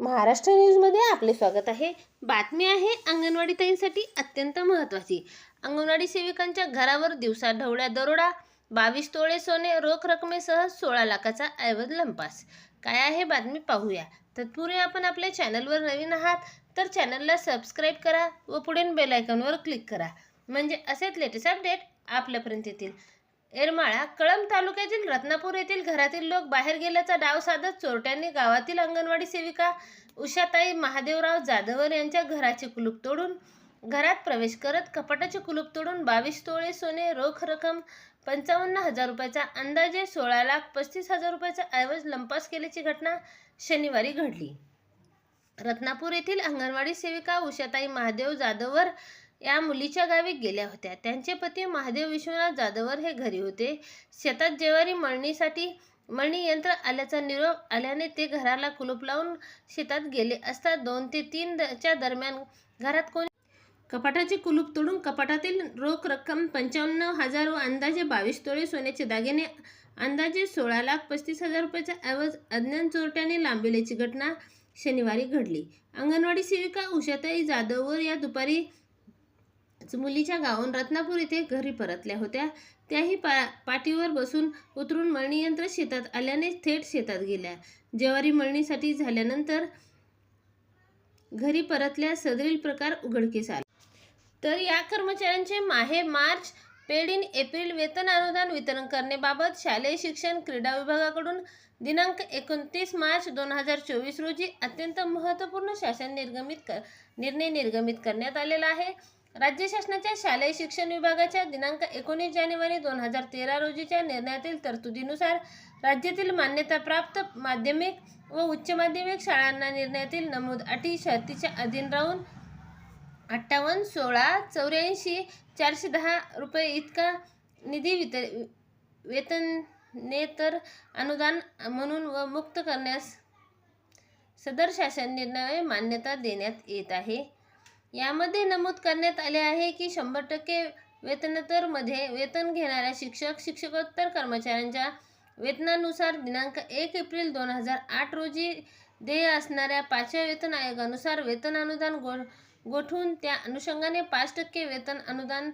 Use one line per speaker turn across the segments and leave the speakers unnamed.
महाराष्ट्र न्यूजमध्ये आपले स्वागत आहे. बातमी आहे अंगणवाडी ताईंसाठी अत्यंत महत्त्वाची. अंगणवाडी सेविकांच्या घरावर दिवसा ढवळ्या दरोडा बावीस तोळे सोने रोख रकमेसह सोळा लाखाचा ऐवज लंपास. काय आहे बातमी पाहूया. तत्पूर्वी आपण आपल्या चॅनलवर नवीन आहात तर चॅनलला सबस्क्राईब करा व पुढील बेलायकनवर क्लिक करा. म्हणजे असेच लेटेस्ट अपडेट आपल्यापर्यंत येतील. एरमाळा कळंब तालुक्यातील रत्नापूर येथील घरातील लोक बाहेर गेल्याचा डाव साधत चोरट्यांनी गावातील अंगणवाडी सेविका उषाताई महादेवराव जाधवर यांच्या घराचे कुलूप तोडून घरात प्रवेश करत कपाटाचे कुलूप तोडून बावीस तोळे सोने रोख रक्कम पंचावन्न हजार रुपयाचा अंदाजे सोळा लाख पस्तीस हजार रुपयाचा ऐवज लंपास केल्याची घटना शनिवारी घडली. रत्नापूर येथील अंगणवाडी सेविका उषाताई महादेव जाधवर या मुलीच्या गावी गेल्या होत्या. त्यांचे पती महादेव विश्वनाथ जाधवर हे घरी होते. शेतात जेवारी मळणीसाठी मळणी यंत्र आल्याचा निरोप आल्याने ते घराला कुलूप लावून शेतात गेले असता दोन ते तीन च्या दरम्यान घरात कोणी कपाटाचे कुलूप तोडून कपाटातील रोख रक्कम पंचावन्न हजार व अंदाजे बावीस तोळे सोन्याचे दागिने अंदाजे सोळा लाख पस्तीस हजार रुपयाचा ऐवज अज्ञान चोरट्याने लांबिल्याची घटना शनिवारी घडली. अंगणवाडी सेविका उषाताई जाधववर या दुपारी मुलीच्या गावून रत्नापूर येथे घरी परतल्या होत्या. त्याही पा पाठीवर बसून उतरून मळणी यंत्र शेतात आल्याने थेट शेतात गेल्या. ज्वारी मळणीसाठी झाल्यानंतर घरी परतल्या सदरील प्रकार उघडकीस आला. तर या कर्मचाऱ्यांचे माहे मार्च पेड इन एप्रिल वेतन अनुदान वितरण करण्याबाबत शालेय शिक्षण क्रीडा विभागाकडून दिनांक एकोणतीस मार्च दोन हजार चोवीस रोजी अत्यंत महत्त्वपूर्ण शासन निर्गमित कर निर्णय निर्गमित करण्यात आलेला आहे. राज्य शासनाच्या शालेय शिक्षण विभागाच्या दिनांक एकोणीस जानेवारी दोन हजार तेरा रोजीच्या निर्णयातील तरतुदीनुसार राज्यातील मान्यताप्राप्त माध्यमिक व उच्च माध्यमिक शाळांना निर्णयातील नमूद अटी शर्तीच्या अधीन राहून अठ्ठावन्न सोळा चौऱ्याऐंशी चारशे दहा रुपये इतका निधी वितर वेतनेतर अनुदान म्हणून व मुक्त करण्यास सदर शासन निर्णय मान्यता देण्यात येत आहे. यामध्ये नमूद करण्यात आले आहे की शंभर टक्के वेतनतरमध्ये वेतन घेणाऱ्या शिक्षक शिक्षकोत्तर कर्मचाऱ्यांच्या वेतनानुसार दिनांक एक एप्रिल दोन हजार आठ रोजी देय असणाऱ्या पाचव्या वेतन आयोगानुसार वेतन अनुदान गो गोठवून त्या अनुषंगाने पाच टक्के वेतन अनुदान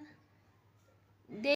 दे